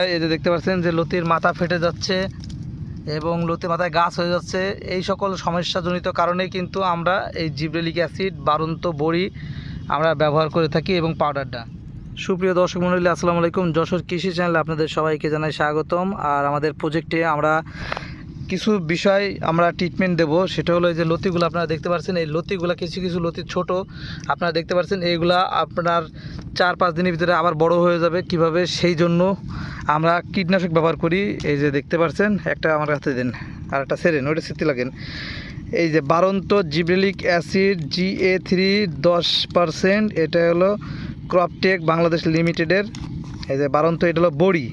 এই যে দেখতে পাচ্ছেন যে লতির মাথা ফেটে যাচ্ছে এবং লতি মাথায় গাছ হয়ে যাচ্ছে। এই সকল সমস্যাজনিত কারণে কিন্তু আমরা এই জিব্রেলিক অ্যাসিড, বারন্ত বড়ি আমরা ব্যবহার করে থাকি এবং পাউডারটা। সুপ্রিয় দর্শক মন্ডলী আসসালামু আলাইকুম। যশোর কৃষি চ্যানেলে আপনাদের সবাইকে জানাই স্বাগতম। আর আমাদের প্রজেক্টে আমরা কিছু বিষয় আমরা ট্রিটমেন্ট দেব। সেটা হলো যে লতিগুলো আপনারা দেখতে পাচ্ছেন। এই লতিগুলো কিছু কিছু লতি ছোট। আপনারা দেখতে পাচ্ছেন, এইগুলা আপনার চার পাঁচ দিনের ভিতরে আবার বড় হয়ে যাবে কীভাবে, সেই জন্য আমরা কীটনাশক ব্যবহার করি। এই যে দেখতে পাচ্ছেন একটা আমার হাতে দেন, আর একটা সেরেন, ওইটা সিদ্ধি লাগেন। এই যে বারন্ত gibberellic acid G A three দশ পারসেন্ট, এটা হলো ক্রপটেক বাংলাদেশ লিমিটেডের। এই যে বারন্ত, এটা হলো বড়ি।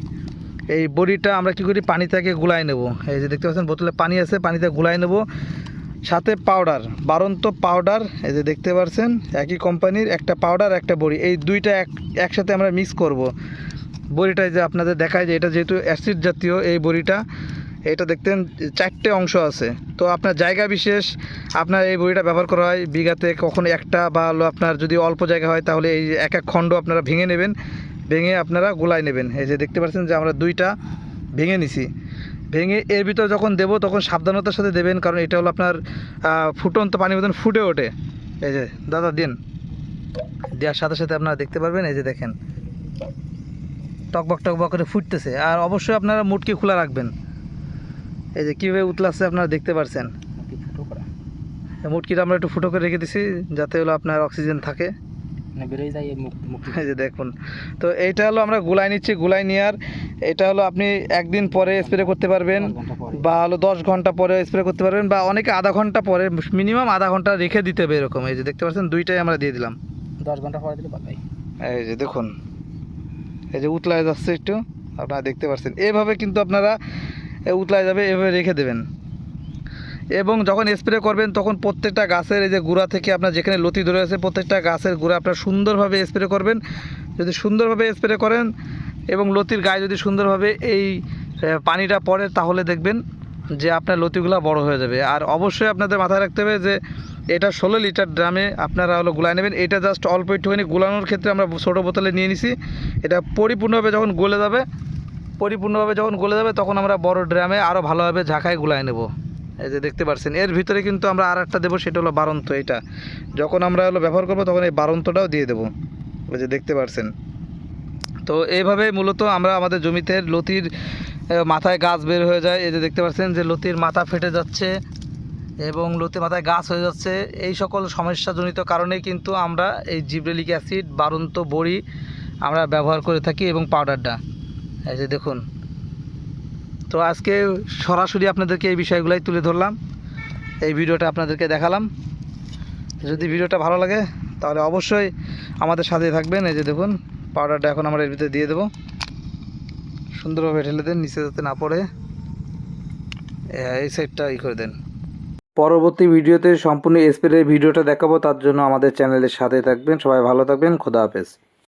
এই বড়িটা আমরা কি করি পানি থেকে গুলাই নেব। এই যে দেখতে পাচ্ছেন, বোতলে পানি আছে, পানিতে গুলাই নেব। সাথে পাউডার বারন্ত পাউডার এই যে দেখতে পাচ্ছেন একই কোম্পানির একটা পাউডার একটা বড়ি। এই দুইটা এক, একসাথে আমরা মিক্স করব। বড়িটা যে আপনাদের দেখায় যে এটা যেহেতু অ্যাসিড জাতীয় এই বড়িটা, এটা দেখতেন চারটে অংশ আছে। তো আপনার জায়গা বিশেষ, আপনার এই বড়িটা ব্যবহার করা হয় বিঘাতে কখনো একটা বা আপনার যদি অল্প জায়গা হয় তাহলে এই এক এক খণ্ড আপনারা ভেঙে নেবেন, ভেঙে আপনারা গোলায় নেবেন। এই যে দেখতে পাচ্ছেন যে আমরা দুইটা ভেঙে নিছি। ভেঙে এর ভিতরে যখন দেবো তখন সাবধানতার সাথে দেবেন কারণ এটা হলো আপনার ফুটন্ত পানি মতন ফুটে ওঠে। এই যে দাদা দিন। দেওয়ার সাথে সাথে আপনারা দেখতে পারবেন এই যে দেখেন। টকবক টকবক করে ফুটতেছে। আর অবশ্যই আপনারা মুটকি খোলা রাখবেন। এই যে কীভাবে উতলাচ্ছে আপনারা দেখতে পারছেন। মুটকিটা আমরা একটু ফুটো করে রেখে দিছি যাতে হলো আপনার অক্সিজেন থাকে। মানে বেরোয় যায় এই যে দেখুন। তো এইটা হলো আমরা গুলাই নিচ্ছি গুলাই নেওয়ার এটা হলো আপনি একদিন পরে স্প্রে করতে পারবেন বা হলো দশ ঘণ্টা পরে স্প্রে করতে পারবেন বা অনেকে আধা ঘণ্টা পরে মিনিমাম আধা ঘণ্টা রেখে দিতে হবে এরকম। এই যে দেখতে পাচ্ছেন দুইটাই আমরা দিয়ে দিলাম। দশ ঘণ্টা পরে দিলে এই যে দেখুন এই যে উতলায় যাচ্ছে একটু আপনারা দেখতে পাচ্ছেন। এভাবে কিন্তু আপনারা উতলায় যাবে এভাবে রেখে দেবেন। এবং যখন স্প্রে করবেন তখন প্রত্যেকটা গাছের এই যে গুঁড়া থেকে আপনার যেখানে লতি ধরে আছে প্রত্যেকটা গাছের গুঁড়া আপনার সুন্দরভাবে স্প্রে করবেন। যদি সুন্দরভাবে স্প্রে করেন এবং লতির গায়ে যদি সুন্দরভাবে এই পানিটা পড়ে, তাহলে দেখবেন যে আপনার লতিগুলো বড় হয়ে যাবে। আর অবশ্যই আপনাদের মাথায় রাখতে হবে যে এটা ষোলো লিটার ড্রামে আপনারা হলো গুলায় নেবেন। এটা জাস্ট অল্প একটুখানি গুলানোর ক্ষেত্রে আমরা ছোটো বোতলে নিয়ে নিছি। এটা পরিপূর্ণভাবে যখন গলে যাবে, পরিপূর্ণভাবে যখন গলে যাবে, তখন আমরা বড় ড্রামে আরও ভালোভাবে ঝাঁকায় গুলায় নেব। এই যে দেখতে পাচ্ছেন এর ভিতরে কিন্তু আমরা আর একটা দেবো, সেটা হলো বারন্ত। এটা যখন আমরা হলো ব্যবহার করব, তখন এই বারন্তটাও দিয়ে দেবো। ওই যে দেখতে পাচ্ছেন তো এইভাবে মূলত আমরা আমাদের জমিতে লতির মাথায় গাছ বের হয়ে যায়। এই যে দেখতে পাচ্ছেন যে লতির মাথা ফেটে যাচ্ছে এবং লতি মাথায় গাছ হয়ে যাচ্ছে। এই সকল সমস্যাজনিত কারণে কিন্তু আমরা এই জিব্রেলিক অ্যাসিড, বারন্ত বড়ি আমরা ব্যবহার করে থাকি এবং পাউডারটা। এই যে দেখুন। তো আজকে সরাসরি আপনাদেরকে এই বিষয়গুলাই তুলে ধরলাম। এই ভিডিওটা আপনাদেরকে দেখালাম। যদি ভিডিওটা ভালো লাগে, তাহলে অবশ্যই আমাদের সাথে থাকবেন। এই যে দেখুন। পাউডারটা এখন আমরা এর ভিতরে দিয়ে দেবো। সুন্দরভাবে ঢেলে দেন, নিচে যাতে না পড়ে। এই সাইডটা ই করে দেন। পরবর্তী ভিডিওতে সম্পূর্ণ স্প্রের ভিডিওটা দেখাবো, তার জন্য আমাদের চ্যানেলের সাথে থাকবেন। সবাই ভালো থাকবেন, খোদা হাফেজ।